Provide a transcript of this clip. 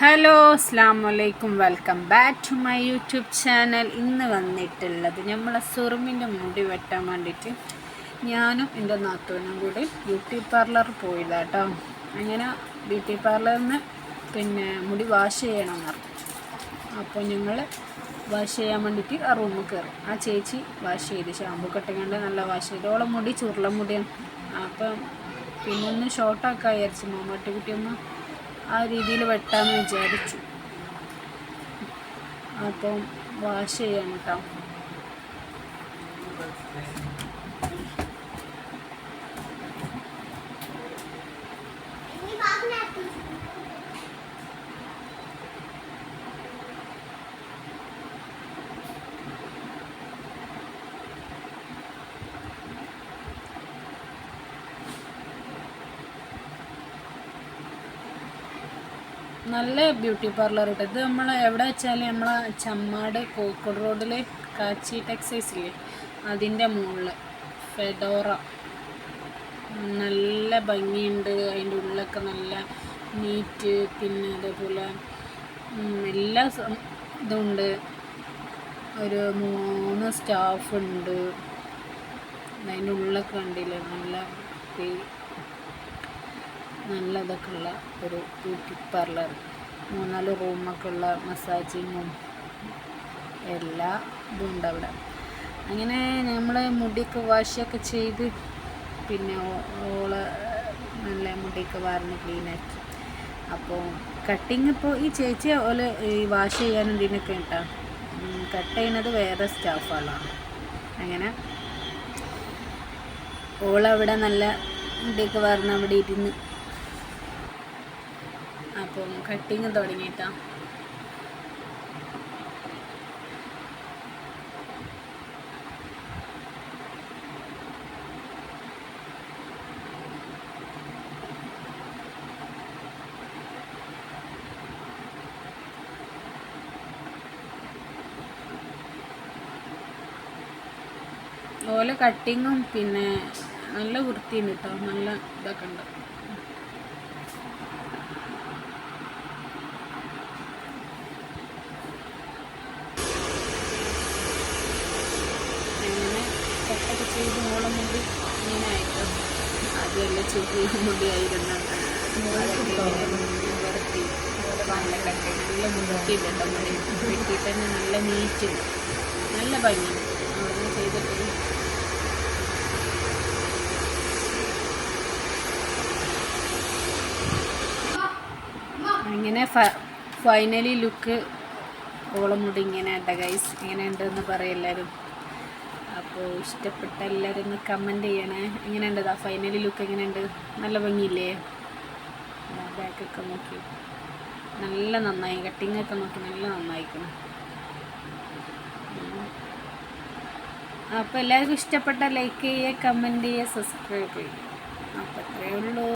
Hello അസ്ലാം വലൈക്കും welcome back to my YouTube channel. ഇന്ന് വന്നിട്ടുള്ളത് നമ്മളെ സുറുമിന്റെ മുടി വെട്ടാൻ വേണ്ടിയിട്ട് ഞാനും എന്റെ നാത്തൂനും കൂടി ബ്യൂട്ടി പാർലർ പോയതാട്ടോ. അങ്ങനെ ബ്യൂട്ടി പാർലറിൽ നിന്ന് പിന്നെ മുടി വാഷ് ചെയ്യണം പറഞ്ഞു. അപ്പോൾ ഞങ്ങൾ വാഷ് ചെയ്യാൻ വേണ്ടിയിട്ട് ആ റൂമിൽ കയറി. ആ ചേച്ചി വാഷ് ചെയ്ത് ഷാമ്പു കെട്ടിക്കൊണ്ട് നല്ല വാഷ് ചെയ്ത്. ഓളെ മുടി ചുരുള മുടിയാണ്. അപ്പം പിന്നെ ഒന്ന് ഷോർട്ടാക്കാൻ വിചാരിച്ചു. മാമാട്ടി ആ രീതിയിൽ വെട്ടാമെന്ന് വിചാരിച്ചു. അപ്പം വാഷ് ചെയ്യണം കേട്ടോ നല്ല ബ്യൂട്ടി പാർലർ കേട്ടോ ഇത് നമ്മൾ എവിടെ വെച്ചാൽ നമ്മളെ ചമ്മാട് കോഴിക്കോട് റോഡിൽ കാച്ചി ടെക്സൈസ് ഇല്ലേ? അതിന്റെ മുകളിൽ ഫെഡോറ നല്ല ഭംഗിയുണ്ട്. അതിന്റെ ഉള്ളിലൊക്കെ നല്ല നീറ്റ് പിന്നെ അതേപോലെ എല്ലാ ഇതുണ്ട്. ഒരു മൂന്ന് സ്റ്റാഫ് ഉണ്ട്. അതിന്റെ ഉള്ളിലൊക്കെ ഉണ്ടല്ലോ നല്ല നല്ല ഇതൊക്കെ ഉള്ള ഒരു ബ്യൂട്ടി പാർലർ. മൂന്നാൽ റൂമൊക്കെ ഉള്ള മസാജിങ്ങും എല്ലാ ഇതും ഉണ്ട് അവിടെ. അങ്ങനെ നമ്മൾ മുടിയൊക്കെ വാഷൊക്കെ ചെയ്ത് പിന്നെ ഓൾ നല്ല മുടിയൊക്കെ വാർന്ന് ക്ലീനാക്കി. അപ്പോൾ കട്ടിങ് ഇപ്പോൾ ഈ ചേച്ചി ഓൽ ഈ വാഷ് ചെയ്യാനും ഇതിനൊക്കെ കേട്ടോ കട്ട് ചെയ്യുന്നത് വേറെ സ്റ്റാഫുകളാണ്. അങ്ങനെ ഓളവിടെ നല്ല മുടിയൊക്കെ വാർന്ന് അവിടെ ഇരുന്ന് അപ്പം കട്ടിങ് തുടങ്ങിയിട്ടാ. ഓല കട്ടിങ്ങും പിന്നെ നല്ല വൃത്തിയുണ്ട് കേട്ടോ നല്ല ഇതൊക്കെ ഉണ്ട്. ചെയ്ത് മോളം മുടി ഇങ്ങനെ ആയിട്ട് ആദ്യമല്ല ചെറിയ മുടിയായിരുന്നു. വൃത്തി നല്ല കട്ട. നല്ല മുടിയില്ല മുടി വെട്ടിയിട്ട് തന്നെ നല്ല നീറ്റ്. നല്ല ഭംഗി. അവിടെ ചെയ്തിട്ട് ഇങ്ങനെ ഫൈനലി ലുക്ക് ഓളം മുടി ഇങ്ങനെ ഉണ്ട് ഗൈസ് ഇങ്ങനെ ഉണ്ടെന്ന് പറയും എല്ലാവരും അപ്പോൾ ഇഷ്ടപ്പെട്ട എല്ലാവരും ഒന്ന് കമന്റ് ചെയ്യണേ. എങ്ങനെയുണ്ട്? ആ ഫൈനലി ലുക്ക് എങ്ങനെയുണ്ട്? നല്ല ഭംഗിയില്ലേ? ബാക്കൊക്കെ നോക്കി. നല്ല നന്നായി. കട്ടിങ്ങൊക്കെ നോക്കി നല്ല നന്നായിക്കണം. അപ്പോൾ എല്ലാവർക്കും ഇഷ്ടപ്പെട്ട ലൈക്ക് ചെയ്യുക കമന്റ് ചെയ്യുക സബ്സ്ക്രൈബ് ചെയ്യുക. അപ്പോൾ അത്രയേ ഉള്ളൂ.